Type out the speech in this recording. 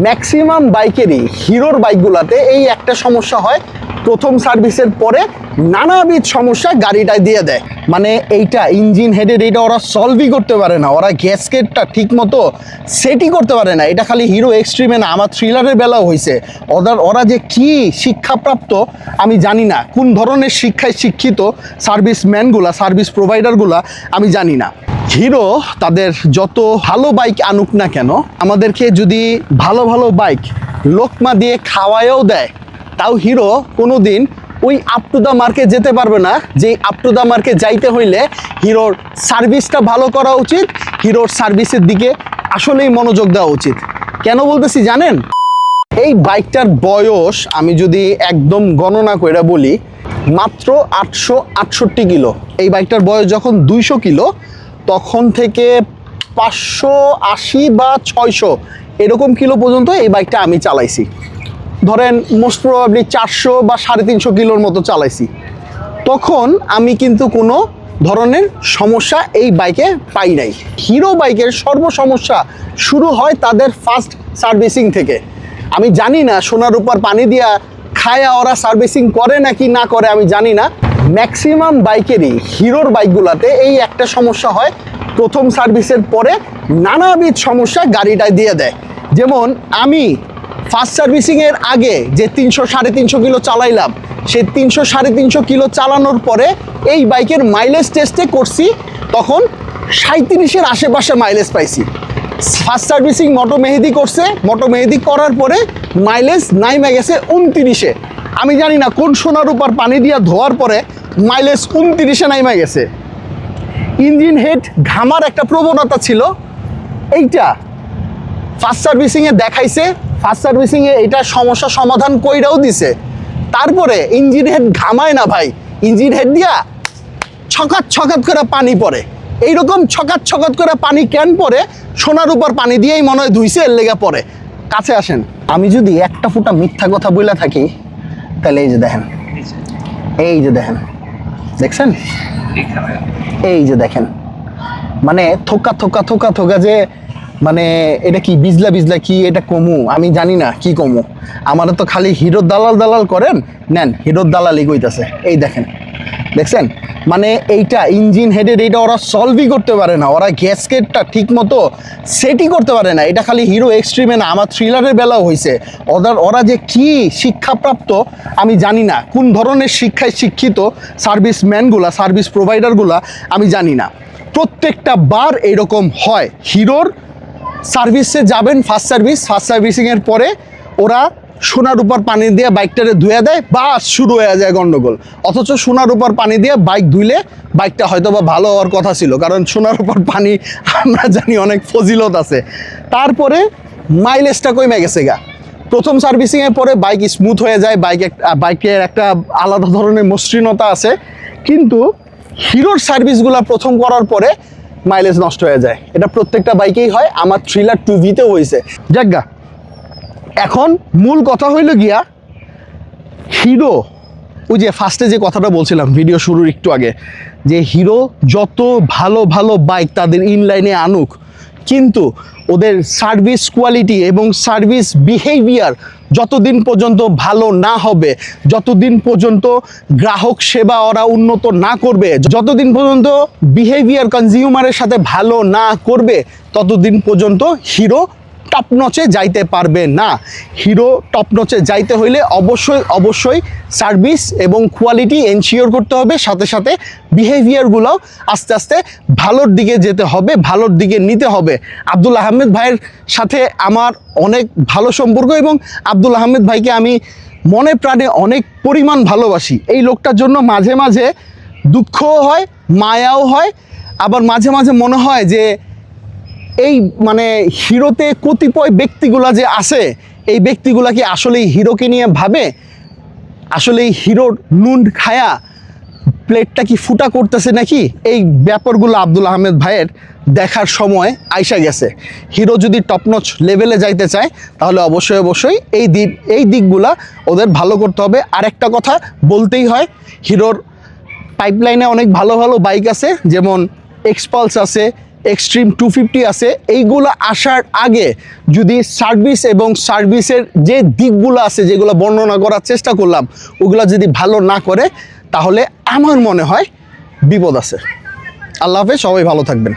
Maximum বাইকেরই, হিরোর বাইকগুলোতে এই একটা সমস্যা হয়। প্রথম সার্ভিসের পরে নানাবিধ সমস্যা গাড়িটায় দিয়ে দেয়। মানে এইটা ইঞ্জিন হেডের, এইটা ওরা সলভই করতে পারে না। ওরা গ্যাসকেটটা ঠিক মতো সেটই করতে পারে না। এটা খালি হিরো এক্সট্রিমে না, আমার থ্রিলারের বেলাও হয়েছে ওদের, ওরা যে কি শিক্ষাপ্রাপ্ত, আমি জানি না। কোন ধরনের শিক্ষায় শিক্ষিত সার্ভিস ম্যানগুলা সার্ভিস প্রোভাইডারগুলা আমি জানি না। হিরো তাদের যত ভালো বাইক আনুক না কেন, আমাদেরকে যদি ভালো ভালো বাইক লোকমা দিয়ে খাওয়ায়ও দেয়, তাও হিরো কোনো দিন ওই আপ টু দ্য মার্কে যেতে পারবে না। যে আপ টু দ্য মার্কে যাইতে হইলে হিরোর সার্ভিসটা ভালো করা উচিত, হিরোর সার্ভিসের দিকে আসলেই মনোযোগ দেওয়া উচিত। কেন বলতেছি জানেন? এই বাইকটার বয়স আমি যদি একদম গণনা করে বলি, মাত্র আটশো আটষট্টি কিলো। এই বাইকটার বয়স যখন দুইশো কিলো তখন থেকে পাঁচশো আশি বা ছয়শো এরকম কিলো পর্যন্ত এই বাইকটা আমি চালাইছি। ধরেন মোস্ট প্রবাবলি চারশো বা সাড়ে তিনশো কিলোর মতো চালাইছি। তখন আমি কিন্তু কোনো ধরনের সমস্যা এই বাইকে পাই নাই। হিরো বাইকের সর্ব সমস্যা শুরু হয় তাদের ফার্স্ট সার্ভিসিং থেকে। আমি জানি না সোনার উপর পানি দিয়া খায়া ওরা সার্ভিসিং করে নাকি না করে আমি জানি না। ম্যাক্সিমাম বাইকেরই, হিরোর বাইকগুলোতে এই একটা সমস্যা হয়। প্রথম সার্ভিসের পরে নানাবিধ সমস্যা গাড়িটায় দিয়ে দেয়। যেমন আমি ফার্স্ট সার্ভিসিংয়ের আগে যে তিনশো সাড়ে তিনশো কিলো চালাইলাম সে তিনশো সাড়ে তিনশো কিলো চালানোর পরে এই বাইকের মাইলেজ টেস্টে করছি, তখন সাঁত্রিশের আশেপাশে মাইলেজ পাইছি। ফার্স্ট সার্ভিসিং মোটো মেহেদি করছে, মোটো মেহেদি করার পরে মাইলেজ নাইমে গেছে উনতিরিশে। আমি জানি না কোন সোনার উপর পানি দিয়া ধোয়ার পরে মাইলেজ উনতিরিশে নাইমে গেছে। ইঞ্জিন হেড ঘামার একটা প্রবণতা ছিল। এইটা ফার্স্ট সার্ভিসিংয়ে দেখাইছে। ফার্স্ট সার্ভিসিংয়ে এটা সমস্যা সমাধান কইরাও দিছে। তারপরে ইঞ্জিন হেড ঘামায় না ভাই। ইঞ্জিন হেড দিয়া ছকাত ছকাত করে পানি পড়ে। এইরকম ছকাত ছকাত করে পানি কেন পরে সোনার উপর পানি দিয়েই মনে হয় ধুইছে, এর লেগে পড়ে। কাছে আসেন। আমি যদি একটা ফুটা মিথ্যা কথা বলে থাকি তাহলে এই যে দেখেন। এই যে দেখেন। দেখছেন? এই যে দেখেন। মানে থোকা থোকা থোকা থোকা যে মানে এটা কি বিজলা বিজলা কি এটা কমু? আমি জানি না কি কমু। আমার তো খালি হিরোর দালাল দালাল করেন? নেন, হিরোর দালালই কইতাছে। এই দেখেন। দেখছেন? মানে এইটা ইঞ্জিন হেডের এইটা ওরা সলভই করতে পারে না। ওরা গ্যাসকেটটা ঠিক মতো সেটই করতে পারে না। এটা খালি হিরো এক্সট্রিমে না, আমার থ্রিলারের বেলাও হয়েছে। ওদের, ওরা যে কি শিক্ষাপ্রাপ্ত, আমি জানি না। কোন ধরনের শিক্ষায় শিক্ষিত সার্ভিস ম্যানগুলা সার্ভিস প্রোভাইডারগুলা আমি জানি না। প্রত্যেকটা বার এরকম হয়। হিরোর সার্ভিসে যাবেন ফার্স্ট সার্ভিস ফার্স্ট সার্ভিসিংয়ের পরে ওরা সোনার উপর পানি দিয়ে বাইকটারে ধুয়ে দেয় বা শুরু হয়ে যায় গন্ডগোল। অথচ সোনার উপর পানি দিয়ে বাইক ধুইলে বাইকটা হয়তো বা ভালো হওয়ার কথা ছিল, কারণ সোনার উপর পানি আমরা জানি অনেক ফজিলত আছে। তারপরে মাইলেজটা কমে গেছে গা। প্রথম সার্ভিসিংয়ের পরে বাইক স্মুথ হয়ে যায়, বাইক একটা বাইকের একটা আলাদা ধরনের মসৃণতা আছে। কিন্তু হিরোর সার্ভিসগুলো প্রথম করার পরে মাইলেজ নষ্ট হয়ে যায়। এটা প্রত্যেকটা বাইকেই হয়, আমার থ্রিলার টু ভিতেও হয়েছে যাজ্ঞা এখন মূল কথা হইল গিয়া, হিরো, ওই যে ফার্স্টে যে কথাটা বলছিলাম ভিডিও শুরুর একটু আগে, যে হিরো যত ভালো ভালো বাইক তাদের ইনলাইনে আনুক, কিন্তু ওদের সার্ভিস কোয়ালিটি এবং সার্ভিস বিহেভিয়ার যতদিন পর্যন্ত ভালো না হবে, যতদিন পর্যন্ত গ্রাহক সেবা ওরা উন্নত না করবে, যতদিন পর্যন্ত বিহেভিয়ার কনজিউমারের সাথে ভালো না করবে, ততদিন পর্যন্ত হিরো টপ নচে যাইতে পারবে না। হিরো টপ নচে যাইতে হইলে অবশ্যই অবশ্যই সার্ভিস এবং কোয়ালিটি এনশিওর করতে হবে। সাথে সাথে বিহেভিয়ারগুলোও আস্তে আস্তে ভালোর দিকে যেতে হবে, ভালোর দিকে নিতে হবে। আব্দুল আহমেদ ভাইয়ের সাথে আমার অনেক ভালো সম্পর্ক এবং আব্দুল আহমেদ ভাইকে আমি মনে প্রাণে অনেক পরিমাণ ভালোবাসি। এই লোকটার জন্য মাঝে মাঝে দুঃখও হয়, মায়াও হয়। আবার মাঝে মাঝে মনে হয় যে এই মানে হিরোতে কতিপয় ব্যক্তিগুলা যে আছে, এই ব্যক্তিগুলা কি আসলেই হিরোকে নিয়ে ভাবে? আসলেই হিরোর নুন খায়া প্লেটটা কি ফুটা করতেছে নাকি? এই ব্যাপারগুলো আব্দুল আহমেদ ভাইয়ের দেখার সময় আইসা গেছে। হিরো যদি টপনচ লেভেলে যাইতে চায়, তাহলে অবশ্যই অবশ্যই এই দিক, এই দিকগুলা ওদের ভালো করতে হবে। আর একটা কথা বলতেই হয়, হিরোর পাইপলাইনে অনেক ভালো ভালো বাইক আছে, যেমন এক্সপালস আছে এক্সট্রিম টু ফিফটি আছে। এইগুলো আসার আগে যদি সার্ভিস এবং সার্ভিসের যে দিকগুলো আছে, যেগুলো বর্ণনা করার চেষ্টা করলাম, ওগুলো যদি ভালো না করে, তাহলে আমার মনে হয় বিপদ আছে। আল্লাহ হাফেজ, সবাই ভালো থাকবেন।